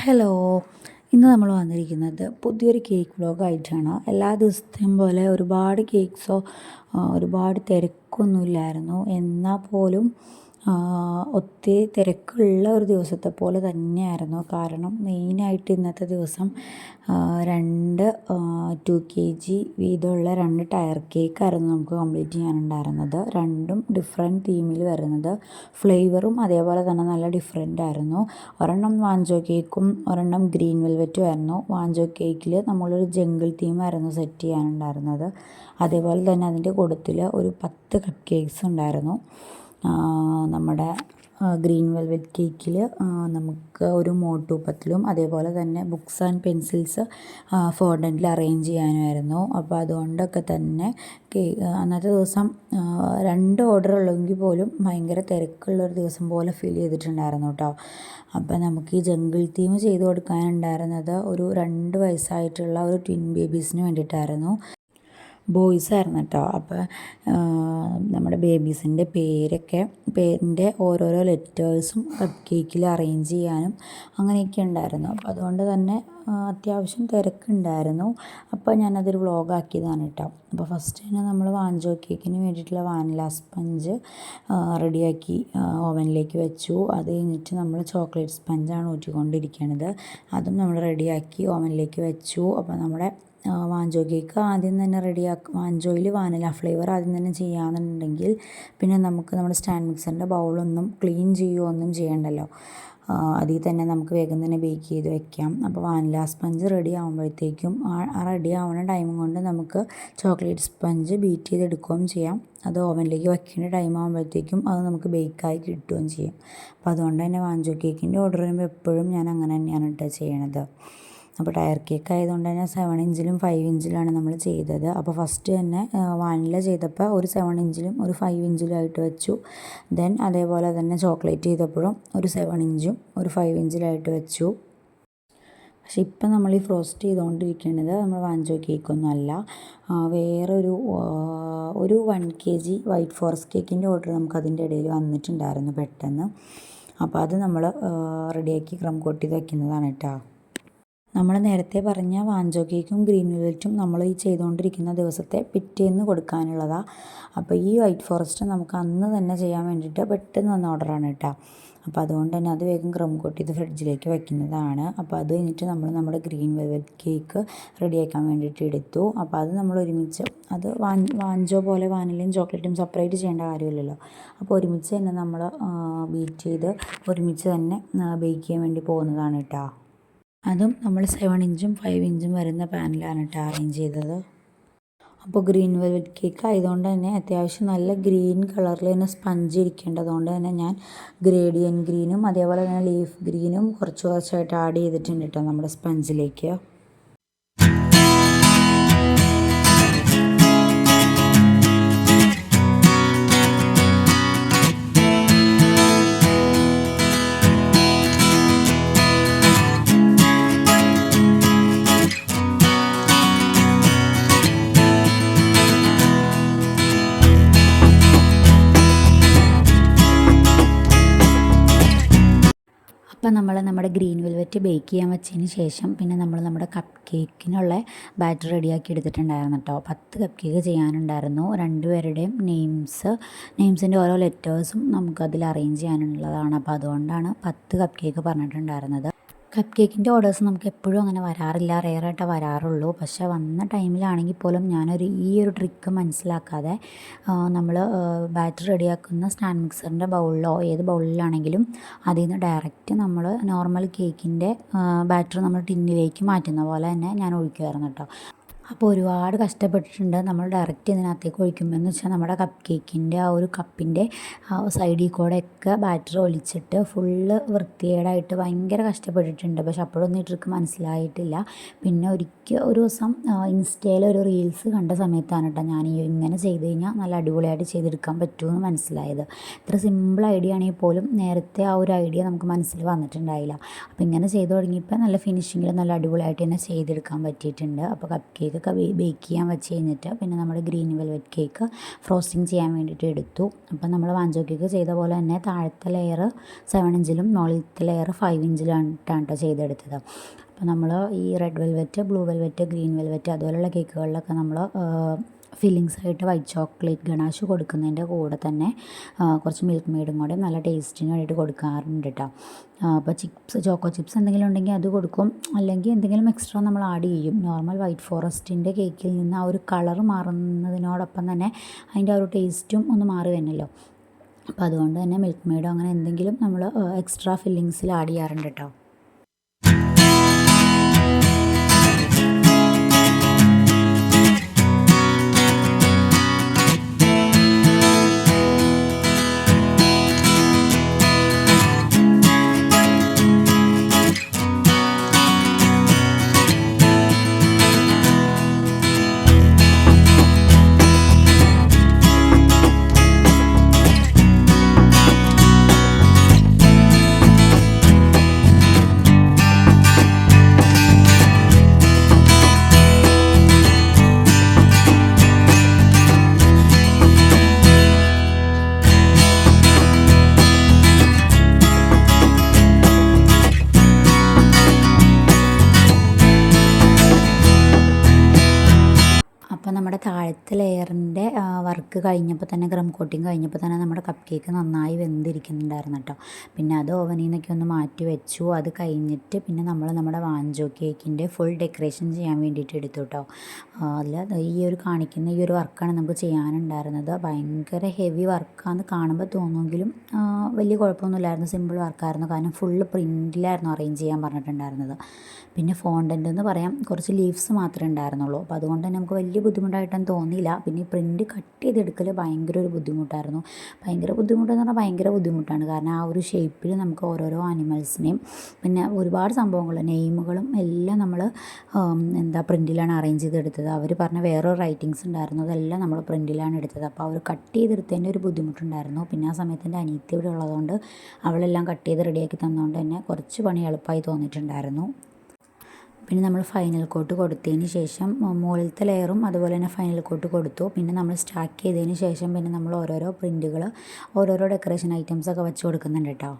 Hello. ഇന്ന് നമ്മൾ വന്നിരിക്കുന്നത് പുതിയൊരു കേക്ക് വ്ളോഗായിട്ടാണ് എല്ലാ ദിവസത്തെയും പോലെ ഒരുപാട് കേക്ക്സോ ഒരുപാട് തിരക്കൊന്നുമില്ലായിരുന്നു. എന്നാൽ പോലും ഒത്തിരി തിരക്കുള്ള ഒരു ദിവസത്തെ പോലെ തന്നെയായിരുന്നു. കാരണം മെയിനായിട്ട് ഇന്നത്തെ ദിവസം രണ്ട് ടു കെ ജി വീതമുള്ള രണ്ട് ടയർ കേക്കായിരുന്നു നമുക്ക് കംപ്ലീറ്റ് ചെയ്യാനുണ്ടായിരുന്നത്. രണ്ടും ഡിഫറെന്റ് തീമിൽ വരുന്നത്. ഫ്ലേവറും അതേപോലെ തന്നെ നല്ല ഡിഫറെന്റ് ആയിരുന്നു. ഒരെണ്ണം വാഞ്ചോ കേക്കും ഒരെണ്ണം ഗ്രീൻ വെൽവെറ്റും ആയിരുന്നു. വാഞ്ചോ കേക്കിൽ നമ്മളൊരു ജംഗിൾ തീമായിരുന്നു സെറ്റ് ചെയ്യാനുണ്ടായിരുന്നത്. അതേപോലെ തന്നെ അതിന്റെ കൂട്ടത്തിൽ ഒരു പത്ത് കപ്പ് കേക്ക്സ് ഉണ്ടായിരുന്നു. നമ്മുടെ ഗ്രീൻ വെൽവെറ്റ് കേക്കിൽ നമുക്ക് ഒരു മോട്ടു പത്തിലും അതേപോലെ തന്നെ ബുക്സ് ആൻഡ് പെൻസിൽസ് ഫോർഡന്റിൽ അറേഞ്ച് ചെയ്യാനുമായിരുന്നു അപ്പോൾ അതുകൊണ്ടൊക്കെ തന്നെ അന്നത്തെ ദിവസം രണ്ട് ഓർഡർ ഉള്ളെങ്കിൽ പോലും ഭയങ്കര തിരക്കുള്ള ഒരു ദിവസം പോലെ ഫീൽ ചെയ്തിട്ടുണ്ടായിരുന്നു കേട്ടോ. അപ്പോൾ നമുക്ക് ഈ ജംഗിൾ തീം ചെയ്ത് കൊടുക്കാനുണ്ടായിരുന്നത് ഒരു രണ്ട് വയസ്സായിട്ടുള്ള ഒരു ട്വിൻ ബേബീസിന് വേണ്ടിയിട്ടായിരുന്നു. ബോയ്സ് ആയിരുന്നു കേട്ടോ അപ്പോൾ നമ്മുടെ ബേബീസിന്റെ പേരൊക്കെ പേരിന്റെ ഓരോരോ ലെറ്റേഴ്സും കപ്പ് കേക്കിൽ അറേഞ്ച് ചെയ്യാനും അങ്ങനെയൊക്കെ ഉണ്ടായിരുന്നു. അപ്പോൾ അതുകൊണ്ട് തന്നെ അത്യാവശ്യം തിരക്കുണ്ടായിരുന്നു. അപ്പോൾ ഞാനതൊരു വ്ളോഗാക്കിയതാണ് കേട്ടോ. അപ്പോൾ ഫസ്റ്റ് തന്നെ നമ്മൾ വാഞ്ചോ കേക്കിന് വേണ്ടിയിട്ടുള്ള വാനില സ്പഞ്ച് റെഡിയാക്കി ഓവനിലേക്ക് വെച്ചു. അത് കഴിഞ്ഞിട്ട് നമ്മൾ ചോക്ലേറ്റ് സ്പഞ്ചാണ് ഊറ്റിക്കൊണ്ടിരിക്കുന്നത് അതും നമ്മൾ റെഡിയാക്കി ഓവനിലേക്ക് വെച്ചു. അപ്പോൾ നമ്മുടെ വാഞ്ചോ കേക്ക് ആദ്യം തന്നെ റെഡിയാക്കുക വാഞ്ചോയിൽ വാനില ഫ്ലേവർ ആദ്യം തന്നെ ചെയ്യാമെന്നുണ്ടെങ്കിൽ പിന്നെ നമുക്ക് നമ്മുടെ സ്റ്റാൻഡ് മിക്സറിന്റെ ബൗളൊന്നും ക്ലീൻ ചെയ്യുകയോ ഒന്നും ചെയ്യണ്ടല്ലോ. അതിൽ തന്നെ നമുക്ക് വേഗം തന്നെ ബേക്ക് ചെയ്ത് വെക്കാം. അപ്പോൾ വാനില സ്പഞ്ച് റെഡി ആകുമ്പോഴത്തേക്കും ആ റെഡി ആവുന്ന ടൈം കൊണ്ട് നമുക്ക് ചോക്ലേറ്റ് സ്പഞ്ച് ബീറ്റ് ചെയ്തെടുക്കുകയും ചെയ്യാം. അത് ഓവനിലേക്ക് വയ്ക്കേണ്ട ടൈം ആകുമ്പോഴത്തേക്കും അത് നമുക്ക് ബേക്കായി കിട്ടുകയും ചെയ്യും. അപ്പോൾ അതുകൊണ്ട് തന്നെ വാഞ്ചോ കേക്കിന്റെ ഓർഡർ വരുമ്പോൾ എപ്പോഴും ഞാൻ അങ്ങനെ തന്നെയാണ് കേട്ടോ ചെയ്യണത്. അപ്പോൾ ടയർ കേക്ക് ആയതുകൊണ്ട് തന്നെ സെവൻ ഇഞ്ചിലും ഫൈവ് ഇഞ്ചിലാണ് നമ്മൾ ചെയ്തത്. അപ്പോൾ ഫസ്റ്റ് തന്നെ വാനില ചെയ്തപ്പോൾ ഒരു സെവൻ ഇഞ്ചിലും ഒരു ഫൈവ് ഇഞ്ചിലും ആയിട്ട് വെച്ചു. ദെൻ അതേപോലെ തന്നെ ചോക്ലേറ്റ് ചെയ്തപ്പോഴും ഒരു സെവൻ ഇഞ്ചും ഒരു ഫൈവ് ഇഞ്ചിലായിട്ട് വെച്ചു. പക്ഷെ ഇപ്പം നമ്മൾ ഈ ഫ്രോസ്റ്റ് ചെയ്തുകൊണ്ടിരിക്കുന്നത് നമ്മൾ വാഞ്ചോ കേക്കൊന്നും അല്ല. വേറൊരു ഒരു one K G white forest കേക്കിന്റെ ഓർഡർ നമുക്ക് അതിന്റെ ഇടയിൽ വന്നിട്ടുണ്ടായിരുന്നു പെട്ടെന്ന്. അപ്പോൾ അത് നമ്മൾ റെഡിയാക്കി ക്രം കൊട്ടി വയ്ക്കുന്നതാണ് കേട്ടോ. നമ്മൾ നേരത്തെ പറഞ്ഞ വാഞ്ചോ കേക്കും ഗ്രീൻ വെൽറ്റും നമ്മൾ ഈ ചെയ്തുകൊണ്ടിരിക്കുന്ന ദിവസത്തെ പിറ്റേന്ന് കൊടുക്കാനുള്ളതാണ് അപ്പോൾ ഈ വൈറ്റ് ഫോറസ്റ്റ് നമുക്ക് അന്ന് തന്നെ ചെയ്യാൻ വേണ്ടിയിട്ട് പെട്ടെന്ന് വന്ന ഓർഡറാണ് കേട്ടോ. അപ്പോൾ അതുകൊണ്ട് തന്നെ അത് വേഗം ക്രം കോട്ട് ചെയ്ത് ഫ്രിഡ്ജിലേക്ക് വെക്കുന്നതാണ് അപ്പോൾ അത് കഴിഞ്ഞിട്ട് നമ്മൾ നമ്മുടെ ഗ്രീൻ വെൽവെറ്റ് കേക്ക് റെഡിയാക്കാൻ വേണ്ടിയിട്ട് എടുത്തു. അപ്പോൾ അത് നമ്മൾ ഒരുമിച്ച് അത് വാൻ വാഞ്ചോ പോലെ വാനിലയും ചോക്ലേറ്റും സെപ്പറേറ്റ് ചെയ്യേണ്ട കാര്യമില്ലല്ലോ. അപ്പോൾ ഒരുമിച്ച് തന്നെ നമ്മൾ ബീറ്റ് ചെയ്ത് ഒരുമിച്ച് തന്നെ ബേക്ക് ചെയ്യാൻ വേണ്ടി പോകുന്നതാണ് കേട്ടോ. അതും നമ്മൾ സെവൻ ഇഞ്ചും ഫൈവ് ഇഞ്ചും വരുന്ന പാനിലാണ് കേട്ടോ അറേഞ്ച് ചെയ്തത്. അപ്പോൾ ഗ്രീൻ വെൽവെറ്റ് കേക്ക് ആയതുകൊണ്ട് തന്നെ അത്യാവശ്യം നല്ല ഗ്രീൻ കളറിൽ തന്നെ സ്പഞ്ച് ഇരിക്കേണ്ടതുകൊണ്ട് തന്നെ ഞാൻ ഗ്രേഡിയൻ ഗ്രീനും അതേപോലെ തന്നെ ലീഫ് ഗ്രീനും കുറച്ച് കുറച്ചായിട്ട് ആഡ് ചെയ്തിട്ടുണ്ട് കേട്ടോ നമ്മുടെ സ്പഞ്ചിലേക്ക് നമ്മുടെ ഗ്രീൻ വെൽവെറ്റ് ബേക്ക് ചെയ്യാൻ വെച്ചതിന് ശേഷം പിന്നെ നമ്മൾ നമ്മുടെ കപ്പ് കേക്കിനുള്ള ബാറ്റർ റെഡിയാക്കി എടുത്തിട്ടുണ്ടായിരുന്നു കേട്ടോ. പത്ത് കപ്പ് കേക്ക് ചെയ്യാനുണ്ടായിരുന്നു. രണ്ടുപേരുടെയും നെയിംസ് നെയിംസിന്റെ ഓരോ ലെറ്റേഴ്സും നമുക്കതിൽ അറേഞ്ച് ചെയ്യാനുള്ളതാണ്. അപ്പോൾ അതുകൊണ്ടാണ് പത്ത് കപ്പ് കേക്ക് പറഞ്ഞിട്ടുണ്ടായിരുന്നത്. കപ്പ് കേക്കിന്റെ ഓർഡേഴ്സ് നമുക്ക് എപ്പോഴും അങ്ങനെ വരാറില്ല. റെയറായിട്ടേ വരാറുള്ളൂ. പക്ഷേ വന്ന ടൈമിലാണെങ്കിൽ പോലും ഞാനൊരു ഈ ഒരു ട്രിക്ക് മനസ്സിലാക്കാതെ നമ്മൾ ബാറ്റർ റെഡിയാക്കുന്ന സ്റ്റാൻഡ് മിക്സറിന്റെ ബൗളിലോ ഏത് ബൗളിലാണെങ്കിലും അതിൽ നിന്ന് ഡയറക്റ്റ് നമ്മൾ നോർമൽ കേക്കിന്റെ ബാറ്റർ നമ്മൾ ടിന്നിലേക്ക് മാറ്റുന്ന പോലെ തന്നെ ഞാൻ ഒഴിക്കുമായിരുന്നു കേട്ടോ അപ്പോൾ ഒരുപാട് കഷ്ടപ്പെട്ടിട്ടുണ്ട് നമ്മൾ ഡയറക്റ്റ് ഇതിനകത്തേക്ക് ഒഴിക്കുമ്പോൾ എന്ന് വെച്ചാൽ നമ്മുടെ കപ്പ് കേക്കിന്റെ ആ ഒരു കപ്പിന്റെ ആ സൈഡിൽ കൂടെയൊക്കെ ബാറ്റർ ഒലിച്ചിട്ട് ഫുള്ള് വൃത്തികേടായിട്ട് ഭയങ്കര കഷ്ടപ്പെട്ടിട്ടുണ്ട്. പക്ഷെ അപ്പോഴൊന്നും ഈ മനസ്സിലായിട്ടില്ല. പിന്നെ ഒരിക്കൽ ഒരു ദിവസം ഇൻസ്റ്റയിൽ ഒരു റീൽസ് കണ്ട സമയത്താണ് കേട്ടോ ഞാൻ ഇങ്ങനെ ചെയ്ത് കഴിഞ്ഞാൽ നല്ല അടിപൊളിയായിട്ട് ചെയ്തെടുക്കാൻ പറ്റുമെന്ന് മനസ്സിലായത്. ഇത്ര സിമ്പിൾ ഐഡിയ ആണെങ്കിൽ പോലും നേരത്തെ ആ ഒരു ഐഡിയ നമുക്ക് മനസ്സിൽ വന്നിട്ടുണ്ടായില്ല. അപ്പോൾ ഇങ്ങനെ ചെയ്ത് തുടങ്ങിയപ്പോൾ നല്ല ഫിനിഷിങ്ങിൽ നല്ല അടിപൊളിയായിട്ട് തന്നെ ചെയ്തെടുക്കാൻ പറ്റിയിട്ടുണ്ട്. അപ്പോൾ കപ്പ് കേക്ക് കേക്കൊക്കെ ബേക്ക് ചെയ്യാൻ വെച്ച് കഴിഞ്ഞിട്ട് പിന്നെ നമ്മൾ ഗ്രീൻ വെൽവെറ്റ് കേക്ക് ഫ്രോസ്റ്റിംഗ് ചെയ്യാൻ വേണ്ടിയിട്ട് എടുത്തു. അപ്പം നമ്മൾ വാഞ്ചോ കേക്ക് ചെയ്ത പോലെ തന്നെ താഴത്തെ ലെയർ സെവൻ ഇഞ്ചിലും മുകളിലത്തെ ലെയർ ഫൈവ് ഇഞ്ചിലാണ് കേട്ടോ ചെയ്തെടുത്തത്. അപ്പോൾ നമ്മൾ ഈ red velvet blue velvet green velvet അതുപോലെയുള്ള കേക്കുകളിലൊക്കെ നമ്മൾ ഫില്ലിങ്സ് ആയിട്ട് വൈറ്റ് ചോക്ലേറ്റ് ഗണാഷ് കൊടുക്കുന്നതിന്റെ കൂടെ തന്നെ കുറച്ച് മിൽക്ക് മെയ്ഡും കൂടെ നല്ല ടേസ്റ്റിന് വേണ്ടിയിട്ട് കൊടുക്കാറുണ്ട് കേട്ടോ അപ്പോൾ ചിപ്സ് ചോക്കോ ചിപ്സ് എന്തെങ്കിലും ഉണ്ടെങ്കിൽ അത് കൊടുക്കും. അല്ലെങ്കിൽ എന്തെങ്കിലും എക്സ്ട്രാ നമ്മൾ ആഡ് ചെയ്യും. നോർമൽ വൈറ്റ് ഫോറസ്റ്റിന്റെ കേക്കിൽ നിന്ന് ആ ഒരു കളർ മാറുന്നതിനോടൊപ്പം തന്നെ അതിന്റെ ആ ഒരു ടേസ്റ്റും ഒന്ന് മാറി വന്നല്ലോ അപ്പോൾ അതുകൊണ്ട് തന്നെ മിൽക്ക് മെയ്ഡോ അങ്ങനെ എന്തെങ്കിലും നമ്മൾ എക്സ്ട്രാ ഫില്ലിങ്സിൽ ആഡ് ചെയ്യാറുണ്ട് കേട്ടോ നമ്മുടെ താഴത്തെ ലെയറിന്റെ വർക്ക് കഴിഞ്ഞപ്പോൾ തന്നെ ക്രം കോട്ടിങ് കഴിഞ്ഞപ്പോൾ തന്നെ നമ്മുടെ കപ്പ് കേക്ക് നന്നായി വെന്തിരിക്കുന്നുണ്ടായിരുന്നു കേട്ടോ. പിന്നെ അത് ഓവനിൽ നിന്നൊക്കെ ഒന്ന് മാറ്റി വെച്ചു. അത് കഴിഞ്ഞിട്ട് പിന്നെ നമ്മൾ നമ്മുടെ വാഞ്ചോ കേക്കിന്റെ ഫുൾ ഡെക്കറേഷൻ ചെയ്യാൻ വേണ്ടിയിട്ട് എടുത്തു കേട്ടോ. അതിൽ ഈ ഒരു കാണിക്കുന്ന ഈ ഒരു വർക്കാണ് നമുക്ക് ചെയ്യാനുണ്ടായിരുന്നത്. ഭയങ്കര ഹെവി വർക്കാണെന്ന് കാണുമ്പോൾ തോന്നുമെങ്കിലും വലിയ കുഴപ്പമൊന്നുമില്ലായിരുന്നു. സിമ്പിൾ വർക്കായിരുന്നു. കാരണം ഫുള്ള് പ്രിന്റിലായിരുന്നു അറേഞ്ച് ചെയ്യാൻ പറഞ്ഞിട്ടുണ്ടായിരുന്നത്. പിന്നെ ഫോണ്ടന്റ് എന്ന് പറയാം കുറച്ച് ലീവ്സ് മാത്രമേ ഉണ്ടായിരുന്നുള്ളൂ. അപ്പോൾ അതുകൊണ്ട് തന്നെ നമുക്ക് വലിയ ബുദ്ധിമുട്ടായിട്ടൊന്നും തോന്നിയില്ല. പിന്നെ പ്രിന്റ് കട്ട് ചെയ്തെടുക്കൽ ഭയങ്കര ഒരു ബുദ്ധിമുട്ടായിരുന്നു. ഭയങ്കര ബുദ്ധിമുട്ടെന്ന് പറഞ്ഞാൽ ഭയങ്കര ബുദ്ധിമുട്ടാണ്. കാരണം ആ ഒരു ഷേപ്പിൽ നമുക്ക് ഓരോരോ ആനിമൽസിനെയും പിന്നെ ഒരുപാട് സംഭവങ്ങൾ നെയിമുകളും എല്ലാം നമ്മൾ എന്താ പ്രിന്റിലാണ് അറേഞ്ച് ചെയ്തെടുത്തത്. അവർ പറഞ്ഞ വേറൊരു റൈറ്റിങ്സ് ഉണ്ടായിരുന്നു. അതെല്ലാം നമ്മൾ പ്രിന്റിലാണ് എടുത്തത്. അപ്പോൾ അവർ കട്ട് ചെയ്തെടുത്തതിന്റെ ഒരു ബുദ്ധിമുട്ടുണ്ടായിരുന്നു. പിന്നെ ആ സമയത്ത് എന്റെ അനിയത്തി ഇവിടെ ഉള്ളതുകൊണ്ട് അവളെല്ലാം കട്ട് ചെയ്ത് റെഡിയാക്കി തന്നുകൊണ്ട് തന്നെ കുറച്ച് പണി എളുപ്പമായി തോന്നിയിട്ടുണ്ടായിരുന്നു. പിന്നെ നമ്മൾ ഫൈനൽ കോട്ട് കൊടുത്തതിന് ശേഷം മുകളിലത്തെ ലെയറും അതുപോലെ തന്നെ ഫൈനൽ കോട്ട് കൊടുത്തു. പിന്നെ നമ്മൾ സ്റ്റാക്ക് ചെയ്തതിന് ശേഷം പിന്നെ നമ്മൾ ഓരോരോ പ്രിന്റുകൾ ഓരോരോ ഡെക്കറേഷൻ ഐറ്റംസൊക്കെ വെച്ച് കൊടുക്കുന്നുണ്ട് കേട്ടോ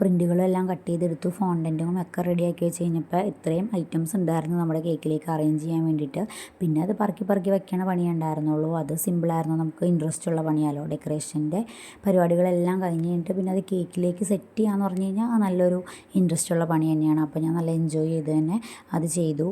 പ്രിന്റുകളെല്ലാം കട്ട് ചെയ്തെടുത്തു ഫോണ്ടന്റും ഒക്കെ റെഡിയാക്കി വെച്ച് കഴിഞ്ഞപ്പോൾ ഇത്രയും ഐറ്റംസ് ഉണ്ടായിരുന്നു നമ്മുടെ കേക്കിലേക്ക് അറേഞ്ച് ചെയ്യാൻ വേണ്ടിയിട്ട്. പിന്നെ അത് പറക്കി പറക്കി വെക്കണ പണിയേ ഉണ്ടായിരുന്നുള്ളൂ. അത് സിമ്പിളായിരുന്നു നമുക്ക് ഇൻട്രസ്റ്റ് ഉള്ള പണിയാലോ ഡെക്കറേഷന്റെ പരിപാടികളെല്ലാം കഴിഞ്ഞ് കഴിഞ്ഞിട്ട് പിന്നെ അത് കേക്കിലേക്ക് സെറ്റ് ചെയ്യാന്ന് പറഞ്ഞു കഴിഞ്ഞാൽ നല്ലൊരു ഇൻട്രസ്റ്റ് ഉള്ള പണി തന്നെയാണ്. അപ്പോൾ ഞാൻ നല്ല എൻജോയ് ചെയ്ത് തന്നെ അത് ചെയ്തു.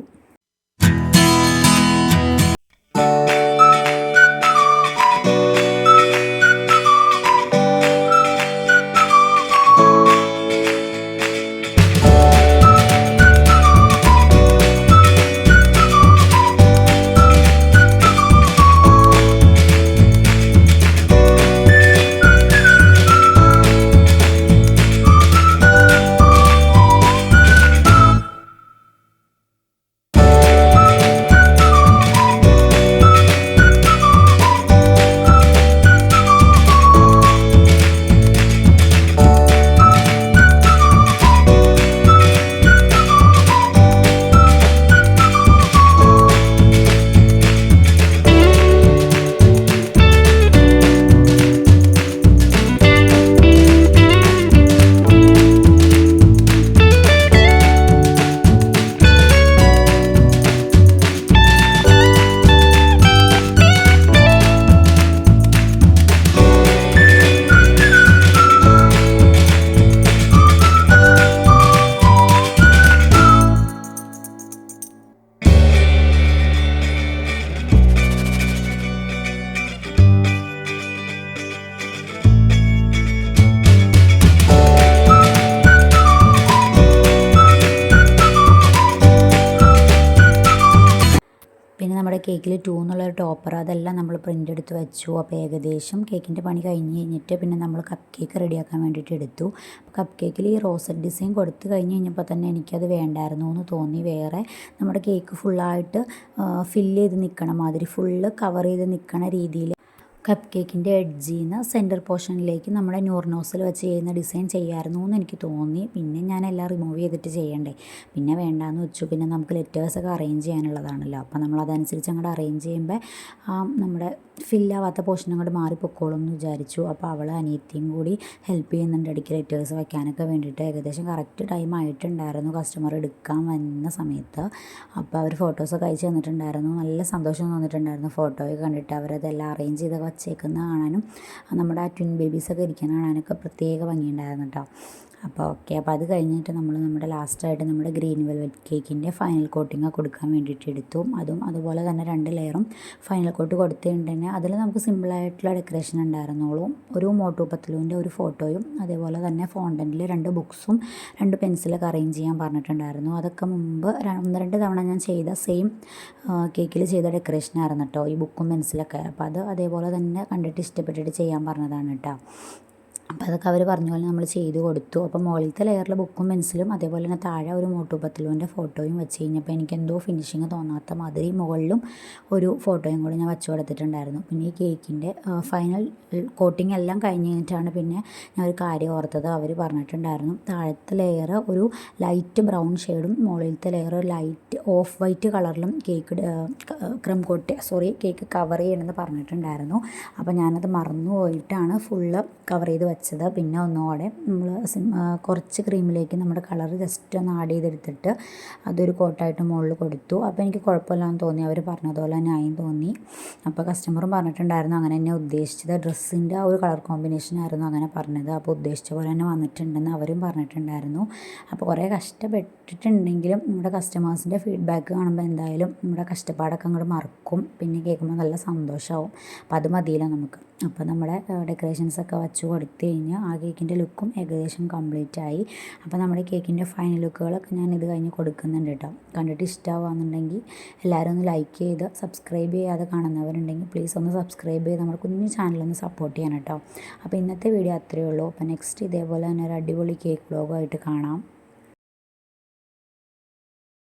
കേക്കിൽ ടു എന്നുള്ളൊരു ടോപ്പർ അതെല്ലാം നമ്മൾ പ്രിന്റ് എടുത്ത് വെച്ചു. അപ്പോൾ ഏകദേശം കേക്കിന്റെ പണി കഴിഞ്ഞ് കഴിഞ്ഞിട്ട് പിന്നെ നമ്മൾ കപ്പ് കേക്ക് റെഡിയാക്കാൻ വേണ്ടിയിട്ട് എടുത്തു. കപ്പ് കേക്കിൽ ഈ റോസറ്റ് ഡിസൈൻ കൊടുത്തു കഴിഞ്ഞ് കഴിഞ്ഞപ്പോൾ തന്നെ എനിക്കത് വേണ്ടായിരുന്നു എന്ന് തോന്നി. വേറെ നമ്മുടെ കേക്ക് ഫുള്ളായിട്ട് ഫില്ല് ചെയ്ത് നിൽക്കണ മാതിരി ഫുള്ള് കവർ ചെയ്ത് നിൽക്കണ രീതിയിൽ കപ്പ് കേക്കിന്റെ എഡ്ജിൽ നിന്ന് സെന്റർ പോർഷനിലേക്ക് നമ്മുടെ നോസിൽ വെച്ച് ചെയ്യുന്ന ഡിസൈൻ ചെയ്യാമായിരുന്നു എന്ന് എനിക്ക് തോന്നി. പിന്നെ ഞാൻ എല്ലാം റിമൂവ് ചെയ്തിട്ട് ചെയ്യണ്ടേ. പിന്നെ വേണ്ടാന്ന് വെച്ചു. പിന്നെ നമുക്ക് ലെറ്റേഴ്സൊക്കെ അറേഞ്ച് ചെയ്യാനുള്ളതാണല്ലോ. അപ്പോൾ നമ്മൾ അതനുസരിച്ച് അങ്ങോട്ട് അറേഞ്ച് ചെയ്യുമ്പോൾ ആ നമ്മുടെ ഫില്ലാവാത്ത പോർഷൻ അങ്ങോട്ട് മാറിപ്പോക്കോളും എന്ന് വിചാരിച്ചു. അപ്പോൾ അവൾ അനിയത്തിയും കൂടി ഹെൽപ്പ് ചെയ്യുന്നുണ്ട് ഇടയ്ക്ക് ലെറ്റേഴ്സ് വയ്ക്കാനൊക്കെ വേണ്ടിയിട്ട്. ഏകദേശം കറക്റ്റ് ടൈം ആയിട്ടുണ്ടായിരുന്നു കസ്റ്റമർ എടുക്കാൻ വന്ന സമയത്ത്. അപ്പോൾ അവർ ഫോട്ടോസൊക്കെ അയച്ചു തന്നിട്ടുണ്ടായിരുന്നു. നല്ല സന്തോഷം തോന്നിയിട്ടുണ്ടായിരുന്നു ഫോട്ടോയൊക്കെ കണ്ടിട്ട്. അവരതെല്ലാം അറേഞ്ച് ചെയ്തൊക്കെ വച്ചേക്കുന്ന കാണാനും നമ്മുടെ ആ ട്വിൻ ബേബീസൊക്കെ ഇരിക്കുന്ന കാണാനൊക്കെ പ്രത്യേക ഭംഗിയുണ്ടായിരുന്നു കേട്ടോ അപ്പോൾ ഓക്കെ അപ്പോൾ അത് കഴിഞ്ഞിട്ട് നമ്മൾ നമ്മുടെ ലാസ്റ്റായിട്ട് നമ്മുടെ ഗ്രീൻ വെൽവെറ്റ് കേക്കിന്റെ ഫൈനൽ കോട്ടിങ് കൊടുക്കാൻ വേണ്ടിയിട്ട് എടുത്തു. അതും അതുപോലെ തന്നെ രണ്ട് ലെയറും ഫൈനൽ കോട്ട് കൊടുത്തിട്ടുണ്ട് തന്നെ അതിൽ നമുക്ക് സിമ്പിളായിട്ടുള്ള ഡെക്കറേഷൻ ഉണ്ടായിരുന്നോളും ഒരു മോട്ടു പത്തലുവിന്റെ ഒരു ഫോട്ടോയും അതേപോലെ തന്നെ ഫോണ്ടന്റിൽ രണ്ട് ബുക്സും രണ്ട് പെൻസിലൊക്കെ അറേഞ്ച് ചെയ്യാൻ പറഞ്ഞിട്ടുണ്ടായിരുന്നു. അതൊക്കെ മുമ്പ് ഒന്ന് രണ്ട് തവണ ഞാൻ ചെയ്ത സെയിം കേക്കിൽ ചെയ്ത ഡെക്കറേഷൻ ആയിരുന്നു കേട്ടോ ഈ ബുക്കും പെൻസിലൊക്കെ അപ്പോൾ അത് അതേപോലെ തന്നെ കണ്ടിട്ട് ഇഷ്ടപ്പെട്ടിട്ട് ചെയ്യാൻ പറഞ്ഞതാണ് കേട്ടോ അപ്പോൾ അതൊക്കെ അവർ പറഞ്ഞ പോലെ നമ്മൾ ചെയ്ത് കൊടുത്തു. അപ്പോൾ മുകളിലത്തെ ലെയറിൽ ബുക്കും പെൻസിലും അതേപോലെ തന്നെ താഴെ ഒരു മോട്ടു പത്തലുവിന്റെ ഫോട്ടോയും വെച്ച് കഴിഞ്ഞപ്പോൾ എനിക്ക് എന്തോ ഫിനിഷിങ് തോന്നാത്ത മാതിരി മുകളിലും ഒരു ഫോട്ടോയും കൂടി ഞാൻ വെച്ച് കൊടുത്തിട്ടുണ്ടായിരുന്നു. പിന്നെ ഈ കേക്കിന്റെ ഫൈനൽ കോട്ടിംഗ് എല്ലാം കഴിഞ്ഞ് കഴിഞ്ഞിട്ടാണ് പിന്നെ ഞാൻ ഒരു കാര്യം ഓർത്തത് അവർ പറഞ്ഞിട്ടുണ്ടായിരുന്നു. താഴത്തെ ലെയർ ഒരു ലൈറ്റ് ബ്രൗൺ ഷെയ്ഡും മുകളിലത്തെ ലെയർ ലൈറ്റ് ഓഫ് വൈറ്റ് കളറിലും cake crumb coat sorry cake cover ചെയ്യണമെന്ന് പറഞ്ഞിട്ടുണ്ടായിരുന്നു. അപ്പോൾ ഞാനത് മറന്നു പോയിട്ടാണ് ഫുള്ള് കവർ ചെയ്ത് വെച്ചത്. പിന്നെ ഒന്നുകൂടെ നമ്മൾ കുറച്ച് ക്രീമിലേക്ക് നമ്മുടെ കളർ ജസ്റ്റ് ഒന്ന് ആഡ് ചെയ്തെടുത്തിട്ട് അതൊരു കോട്ടായിട്ട് മുകളിൽ കൊടുത്തു. അപ്പോൾ എനിക്ക് കുഴപ്പമില്ലാന്ന് തോന്നി. അവർ പറഞ്ഞതുപോലെ തന്നെ. ആയി തോന്നി അപ്പോൾ കസ്റ്റമറും പറഞ്ഞിട്ടുണ്ടായിരുന്നു അങ്ങനെ തന്നെ ഉദ്ദേശിച്ചത്. ഡ്രസ്സിന്റെ ആ ഒരു കളർ കോമ്പിനേഷൻ ആയിരുന്നു അങ്ങനെ പറഞ്ഞത്. അപ്പോൾ ഉദ്ദേശിച്ച പോലെ തന്നെ വന്നിട്ടുണ്ടെന്ന് അവരും പറഞ്ഞിട്ടുണ്ടായിരുന്നു. അപ്പോൾ കുറേ കഷ്ടപ്പെട്ടിട്ടുണ്ടെങ്കിലും നമ്മുടെ കസ്റ്റമേഴ്സിന്റെ ഫീഡ്ബാക്ക് കാണുമ്പോൾ എന്തായാലും നമ്മുടെ കഷ്ടപ്പാടൊക്കെ അങ്ങോട്ട് മറക്കും. പിന്നെ കേൾക്കുമ്പോൾ നല്ല സന്തോഷമാവും അപ്പോൾ അത് മതിയല്ലോ നമുക്ക്. അപ്പോൾ നമ്മുടെ ഡെക്കറേഷൻസ് ഒക്കെ വച്ച് കൊടുത്ത് കഴിഞ്ഞാൽ ആ കേക്കിന്റെ ലുക്കും ഏകദേശം കംപ്ലീറ്റ് ആയി. അപ്പോൾ നമ്മുടെ കേക്കിന്റെ ഫൈനൽ ലുക്കുകളൊക്കെ ഞാൻ ഇത് കഴിഞ്ഞ് കൊടുക്കുന്നുണ്ട് കേട്ടോ. കണ്ടിട്ട് ഇഷ്ടമാവുന്നുണ്ടെങ്കിൽ എല്ലാവരും ഒന്ന് ലൈക്ക് ചെയ്ത് സബ്സ്ക്രൈബ് ചെയ്യാതെ കാണുന്നവരുണ്ടെങ്കിൽ പ്ലീസ് ഒന്ന് സബ്സ്ക്രൈബ് ചെയ്ത് നമ്മുടെ കുഞ്ഞു ചാനലൊന്ന് സപ്പോർട്ട് ചെയ്യണം കേട്ടോ. അപ്പോൾ ഇന്നത്തെ വീഡിയോ അത്രയേ ഉള്ളൂ. അപ്പോൾ നെക്സ്റ്റ് ഇതേപോലെ തന്നെ ഒരു അടിപൊളി കേക്ക് വ്ളോഗായിട്ട് കാണാം.